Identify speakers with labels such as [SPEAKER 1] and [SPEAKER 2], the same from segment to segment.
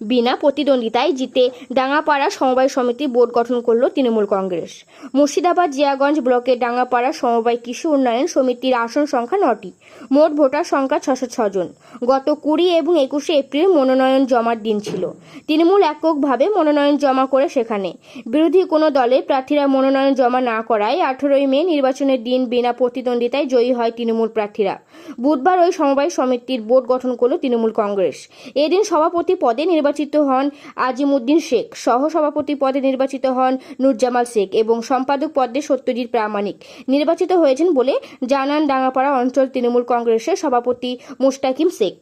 [SPEAKER 1] বিনা প্রতিদ্বন্দ্বিতায় জিতে ডাঙ্গাপাড়া সমবায় সমিতি বোর্ড গঠন করল তৃণমূল কংগ্রেস। মুর্শিদাবাদ জিয়াগঞ্জ ব্লকের ডাঙ্গাপাড়া সমবায় কৃষি উন্নয়ন সমিতির আসন সংখ্যা নটি। মোট ভোটার সংখ্যা ছশো জন। গত কুড়ি এবং একুশে এপ্রিল মনোনয়ন জমার দিন ছিল। তৃণমূল এককভাবে মনোনয়ন জমা করে সেখানে। বিরোধী কোনো দলের প্রার্থীরা মনোনয়ন জমা না করায় আঠেরোই মে নির্বাচনের দিন বিনা প্রতিদ্বন্দ্বিতায় জয়ী হয় তৃণমূল প্রার্থীরা। বুধবার ওই সমবায় সমিতির বোর্ড গঠন করল তৃণমূল কংগ্রেস। এদিন সভাপতি পদে নির্বাচিত হন আজিমুদ্দিন শেখ। সহ সভাপতি পদে নির্বাচিত হন নুরজামাল শেখ এবং সম্পাদক পদে সত্যজিৎ প্রামাণিক। নির্বাচিত হয়েছেন বলে জানান ডাঙ্গাপাড়া অঞ্চল তৃণমূল কংগ্রেসের সভাপতি মুস্তাকিম শেখ।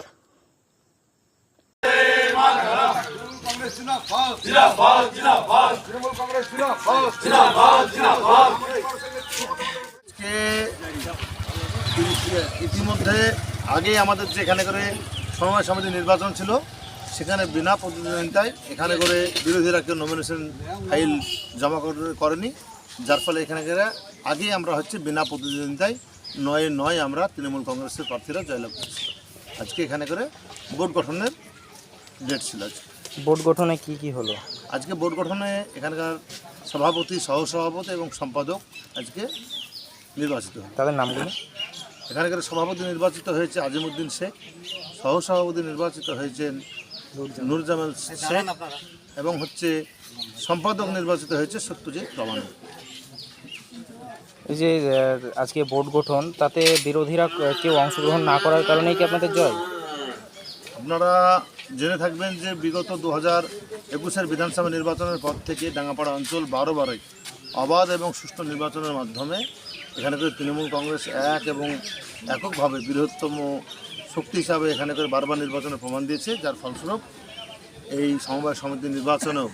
[SPEAKER 2] ইতিমধ্যে আগেই আমাদের যে এখানে করে সমবায় সমিতি নির্বাচন ছিল সেখানে বিনা প্রতিদ্বন্দ্বিতায় এখানে করে বিরোধীরা কেউ নমিনেশন ফাইল জমা করে- করেনি। যার ফলে এখানে করে আগেই আমরা হচ্ছে বিনা প্রতিদ্বন্দ্বিতায় নয় নয় আমরা তৃণমূল কংগ্রেসের প্রার্থীরা জয়লাভ করেছি। আজকে এখানে করে বোর্ড গঠনের ডেট ছিল আজকে।
[SPEAKER 3] বোর্ড গঠনে কি কি হলো?
[SPEAKER 2] আজকে বোর্ড গঠনে এখানকার সভাপতি সহসভাপতি এবং সম্পাদক আজকে নির্বাচিত হয়
[SPEAKER 3] তাদের নামগুলো?
[SPEAKER 2] এখানকার সভাপতি নির্বাচিত হয়েছে আজিমুদ্দিন শেখ সহসভাপতি নির্বাচিত হয়েছেন নুরজামাল শেখ এবং হচ্ছে সম্পাদক নির্বাচিত হয়েছে সত্যজিৎ প্রমাণ
[SPEAKER 3] এই যে আজকে বোর্ড গঠন তাতে বিরোধীরা কেউ অংশগ্রহণ না করার কারণেই কি আপনাদের জয়?
[SPEAKER 2] আপনারা জেনে থাকবেন যে বিগত দু হাজার একুশের বিধানসভা নির্বাচনের পর থেকে ডাঙ্গাপাড়া অঞ্চল বারো বারে অবাধ এবং সুষ্ঠু নির্বাচনের মাধ্যমে এখানে তৃণমূল কংগ্রেস এক এবং এককভাবে বৃহত্তম শক্তি হিসাবে এখানে করে বারবার নির্বাচনে প্রমাণ দিয়েছে যার ফলস্বরূপ এই সমবায় সমিতির নির্বাচনেও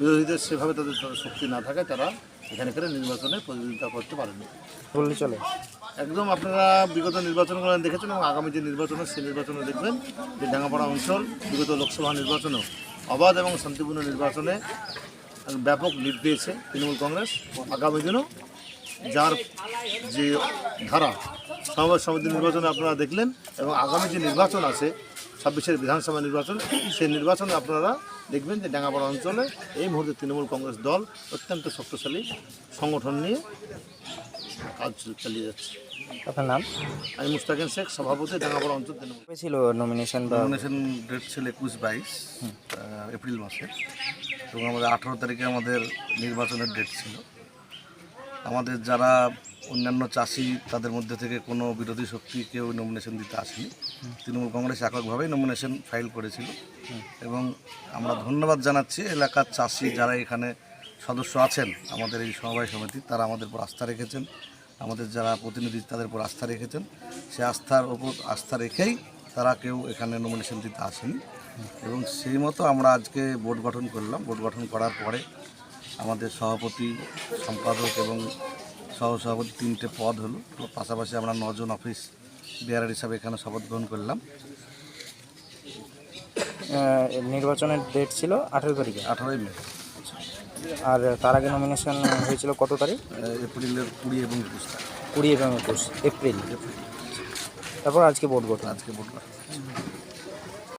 [SPEAKER 2] বিরোধীদের সেভাবে তাদের শক্তি না থাকায় তারা এখানে করে নির্বাচনে প্রতিযোগিতা করতে পারেনি।
[SPEAKER 3] বললে চলে।
[SPEAKER 2] একদম আপনারা বিগত নির্বাচনগুলো দেখেছেন এবং আগামী যে নির্বাচন সেই নির্বাচনে দেখবেন যে ডাঙ্গাপাড়া অঞ্চল বিগত লোকসভা নির্বাচনেও অবাধ এবং শান্তিপূর্ণ নির্বাচনে ব্যাপক লিড পেয়েছে তৃণমূল কংগ্রেস। আগামী দিনও যার যে ধারা সমাবেশ সমিতি নির্বাচনে আপনারা দেখলেন এবং আগামী যে নির্বাচন আছে ছাব্বিশের বিধানসভা নির্বাচন সেই নির্বাচনে আপনারা দেখবেন যে ডাঙ্গাপাড়া অঞ্চলে এই মুহূর্তে তৃণমূল কংগ্রেস দল অত্যন্ত শক্তিশালী সংগঠন নিয়ে কাজ চালিয়ে যাচ্ছে।
[SPEAKER 3] আপনার নাম?
[SPEAKER 2] আমি মুস্তাকিম শেখ সভাপতি ডাঙ্গাপাড়া অঞ্চল তৃণমূল।
[SPEAKER 3] ছিল নমিনেশন
[SPEAKER 4] নমিনেশন ডেট ছিল একুশ বাইশ এপ্রিল মাসে। এবং আমাদের আঠারো তারিখে আমাদের নির্বাচনের ডেট ছিল। আমাদের যারা অন্যান্য চাষি তাদের মধ্যে থেকে কোনো বিরোধী শক্তি কেউ নমিনেশন দিতে আসেনি। তৃণমূল কংগ্রেস এককভাবেই নমিনেশন ফাইল করেছিল এবং আমরা ধন্যবাদ জানাচ্ছি এলাকার চাষি যারা এখানে সদস্য আছেন, আমাদের এই সমবায় সমিতি, তারা আমাদের উপর আস্থা রেখেছেন। আমাদের যারা প্রতিনিধি তাদের উপর আস্থা রেখেছেন। সে আস্থার ওপর আস্থা রেখেই তারা কেউ এখানে নমিনেশন দিতে আসেনি এবং সেই মতো আমরা আজকে বোর্ড গঠন করলাম। বোর্ড গঠন করার পরে আমাদের সভাপতি, সম্পাদক এবং সহসভাপতি তিনটে পদ হলো। তো পাশাপাশি আমরা নজন অফিস বিয়ারার হিসাবে এখানে শপথ গ্রহণ করলাম।
[SPEAKER 3] নির্বাচনের ডেট ছিল আঠেরো তারিখে।
[SPEAKER 4] আঠারোই মে।
[SPEAKER 3] আর তার আগে নমিনেশন হয়েছিল কত তারিখ?
[SPEAKER 4] এপ্রিলের কুড়ি এবং একুশ তারিখ।
[SPEAKER 3] কুড়ি এবং একুশ এপ্রিল। তারপর আজকে বোর্ড গঠন।
[SPEAKER 4] আজকে গঠন।